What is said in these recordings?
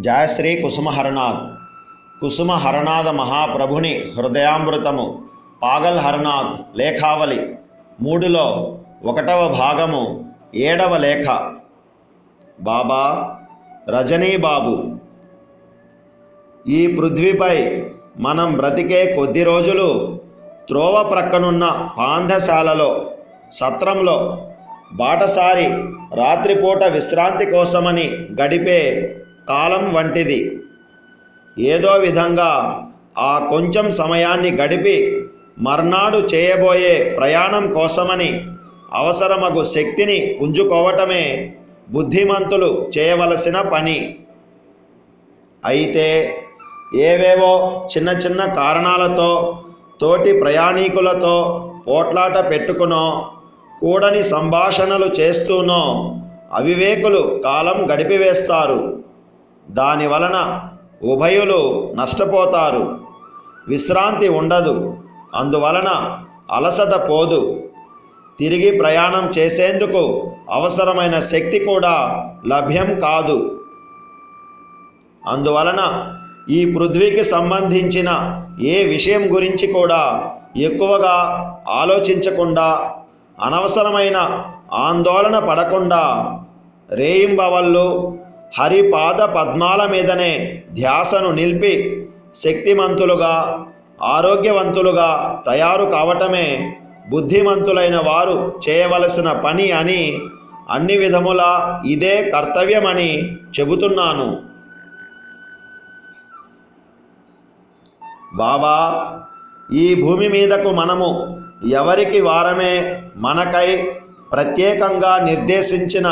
జయశ్రీ కుసుమహరనాథ్ కుసుమహరనాథ మహాప్రభుని హృదయామృతము పాగల్ హరనాథ్ లేఖావళి మూడులో ఒకటవ భాగము ఏడవ లేఖ. బాబా రజనీ బాబు. ఈ పృథ్వీపై మనం బ్రతికే కొద్ది రోజులు త్రోవ ప్రక్కనున్న పాంధశాలలో సత్రంలో బాటసారి రాత్రిపూట విశ్రాంతి కోసమని గడిపే కాలం వంటిది. ఏదో విధంగా ఆ కొంచెం సమయాన్ని గడిపి మర్నాడు చేయబోయే ప్రయాణం కోసమని అవసరమగు శక్తిని పుంజుకోవటమే బుద్ధిమంతులు చేయవలసిన పని. అయితే ఏవేవో చిన్న చిన్న కారణాలతో తోటి ప్రయాణీకులతో పోట్లాట పెట్టుకునో కూడని సంభాషణలు చేస్తూనో అవివేకులు కాలం గడిపివేస్తారు. దాని వలన ఉభయులు నష్టపోతారు. విశ్రాంతి ఉండదు. అందువలన అలసట పోదు. తిరిగి ప్రయాణం చేసేందుకు అవసరమైన శక్తి కూడా లభ్యం కాదు. అందువలన ఈ పృథ్వీకి సంబంధించిన ఏ విషయం గురించి కూడా ఎక్కువగా ఆలోచించకుండా అనవసరమైన ఆందోళన పడకుండా రేయింబవళ్ళు హరిపాద పద్మాల మీదనే ధ్యాసను నిలిపి శక్తిమంతులుగా ఆరోగ్యవంతులుగా తయారు కావటమే బుద్ధిమంతులైన వారు చేయవలసిన పని అని అన్ని విధములా ఇదే కర్తవ్యమని చెబుతున్నాను. బాబా ఈ భూమి మీదకు మనము ఎవరికి వారమే మనకై ప్రత్యేకంగా నిర్దేశించిన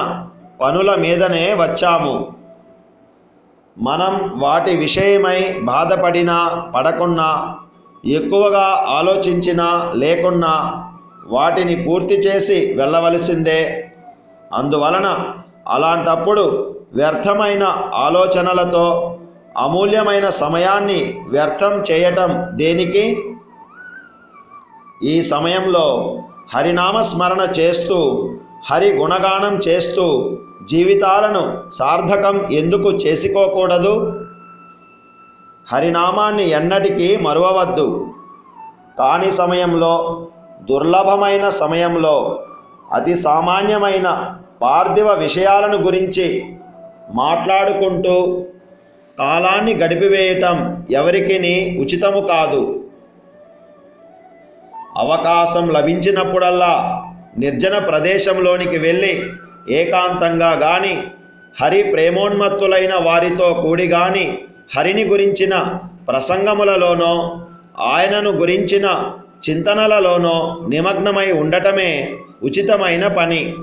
పనుల మీదనే వచ్చాము. మనం వాటి విషయమై బాధపడినా పడకున్నా ఎక్కువగా ఆలోచించినా లేకున్నా వాటిని పూర్తి చేసి వెళ్ళవలసిందే. అందువలన అలాంటప్పుడు వ్యర్థమైన ఆలోచనలతో అమూల్యమైన సమయాన్ని వ్యర్థం చేయటం దేనికి? ఈ సమయంలో హరినామ స్మరణ చేస్తూ హరి గుణగానం చేస్తూ జీవితాలను సార్థకం ఎందుకు చేసుకోకూడదు? హరినామాన్ని ఎన్నటికీ మరువవద్దు. కాని సమయంలో దుర్లభమైన సమయంలో అతి సామాన్యమైన పార్థివ విషయాలను గురించి మాట్లాడుకుంటూ కాలాన్ని గడిపివేయటం ఎవరికిని ఉచితము కాదు. అవకాశం లభించినప్పుడల్లా నిర్జన ప్రదేశంలోనికి వెళ్ళి ఏకాంతంగా గాని హరి ప్రేమోన్మత్తులైన వారితో కూడి గాని హరిని గురించిన ప్రసంగములలోనో ఆయనను గురించిన చింతనలలోనో నిమగ్నమై ఉండటమే ఉచితమైన పని.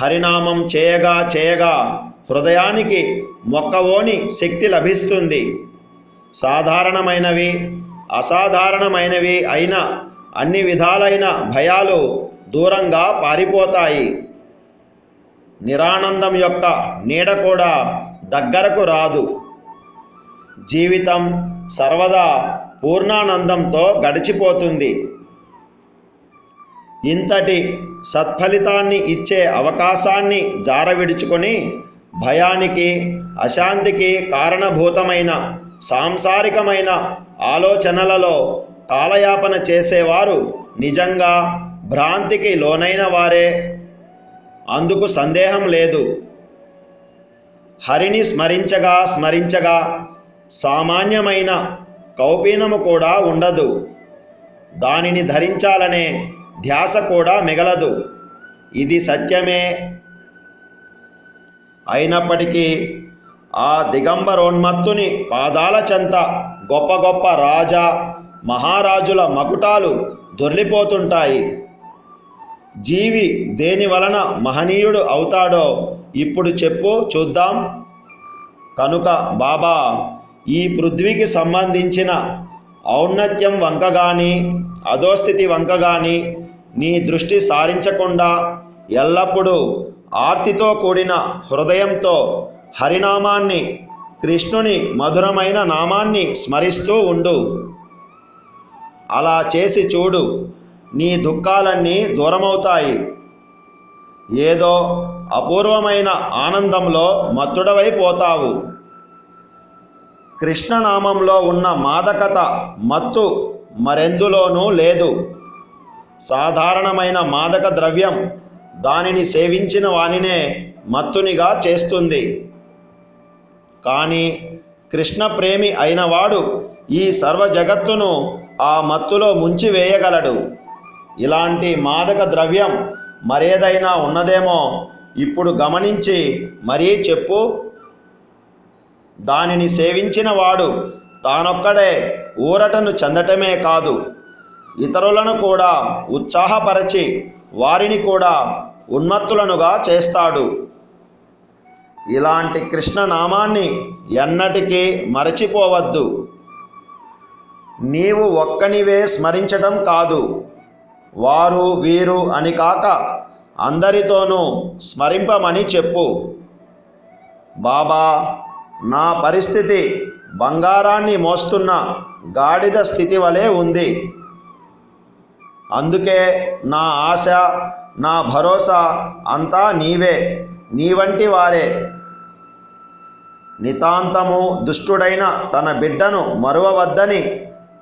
హరినామం చేయగా చేయగా హృదయానికి మొక్కవోని శక్తి లభిస్తుంది. సాధారణమైనవి అసాధారణమైనవి అయిన అన్ని విధాలైన భయాలు దూరంగా పారిపోతాయి. నిరానందం యొక్క నీడ కూడా దగ్గరకు రాదు. జీవితం సర్వదా పూర్ణానందంతో గడిచిపోతుంది. ఇంతటి సత్ఫలితాన్ని ఇచ్చే అవకాశాన్ని జారవిడుచుకొని భయానికి అశాంతికి కారణభూతమైన సాంసారికమైన ఆలోచనలలో కాలయాపన చేసేవారు నిజంగా భ్రాంతికి లోనైన వారే. అందుకు సందేహం లేదు. హరిని స్మరించగా స్మరించగా సామాన్యమైన కౌపీనము కూడా ఉండదు. దానిని ధరించాలనే ధ్యాస కూడా మిగలదు. ఇది సత్యమే. అయినప్పటికీ ఆ దిగంబరోన్మత్తుని పాదాల చెంత గొప్ప గొప్ప రాజా మహారాజుల మకుటాలు దొర్లిపోతుంటాయి. జీవి దేని వలన మహనీయుడు అవుతాడో ఇప్పుడు చెప్పు చూద్దాం. కనుక బాబా ఈ పృథ్వీకి సంబంధించిన ఔన్నత్యం వంక కానీ అధోస్థితి వంక కానీ నీ దృష్టి సారించకుండా ఎల్లప్పుడూ ఆర్తితో కూడిన హృదయంతో హరినామాన్ని కృష్ణుని మధురమైన నామాన్ని స్మరిస్తూ ఉండు. అలా చేసి చూడు. నీ దుఃఖాలన్నీ దూరమవుతాయి. ఏదో అపూర్వమైన ఆనందంలో మత్తుడవైపోతావు. కృష్ణనామంలో ఉన్న మాదకత మత్తు మరెందులోనూ లేదు. సాధారణమైన మాదక ద్రవ్యం దానిని సేవించిన వానినే మత్తునిగా చేస్తుంది. కానీ కృష్ణ ప్రేమి అయినవాడు ఈ సర్వ జగత్తును ఆ మత్తులో ముంచి వేయగలడు ఇలాంటి మాదక ద్రవ్యం మరేదైనా ఉన్నదేమో ఇప్పుడు గమనించి మరీ చెప్పు. దానిని సేవించిన వాడు తానొక్కడే ఊరటను చెందటమే కాదు. ఇతరులను కూడా ఉత్సాహపరచి వారిని కూడా ఉన్మత్తులనుగా చేస్తాడు. ఇలాంటి కృష్ణనామాన్ని ఎన్నటికీ మరచిపోవద్దు. నీవు ఒక్కనివే స్మరించటం కాదు. వారు వీరు అని కాక అందరితోనూ స్మరింపమని చెప్పు. బాబా నా పరిస్థితి బంగారాన్ని మోస్తున్న గాడిద స్థితి వలె ఉంది. అందుకే నా ఆశ నా భరోసా అంతా నీవే నీ వంటి వారే. నితాంతము దుష్టుడైన తన బిడ్డను మరువవద్దని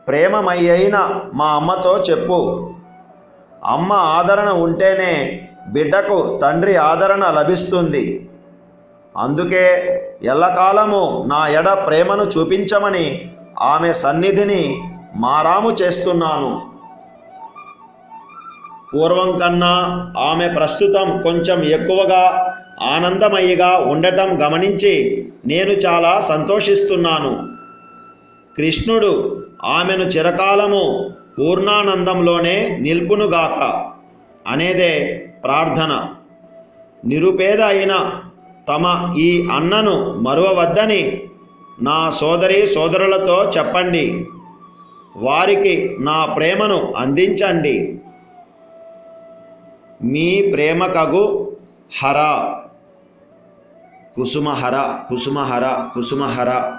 ప్రేమమయ్యైన మా అమ్మతో చెప్పు. అమ్మ ఆదరణ ఉంటేనే బిడ్డకు తండ్రి ఆదరణ లభిస్తుంది. అందుకే ఎల్లకాలము నా ఎడ ప్రేమను చూపించమని ఆమె సన్నిధిని మారాము చేస్తున్నాను. పూర్వం కన్నా ఆమె ప్రస్తుతం కొంచెం ఎక్కువగా ఆనందమయ్యగా ఉండటం గమనించి నేను చాలా సంతోషిస్తున్నాను. కృష్ణుడు ఆమెను చిరకాలము పూర్ణానందంలోనే నిల్పునుగాక అనేదే ప్రార్థన. నిరుపేద అయిన తమ ఈ అన్నను మరువవద్దని నా సోదరి సోదరులతో చెప్పండి. వారికి నా ప్రేమను అందించండి. మీ ప్రేమకగు హర. కుసుమహర కుసుమహర కుసుమహర.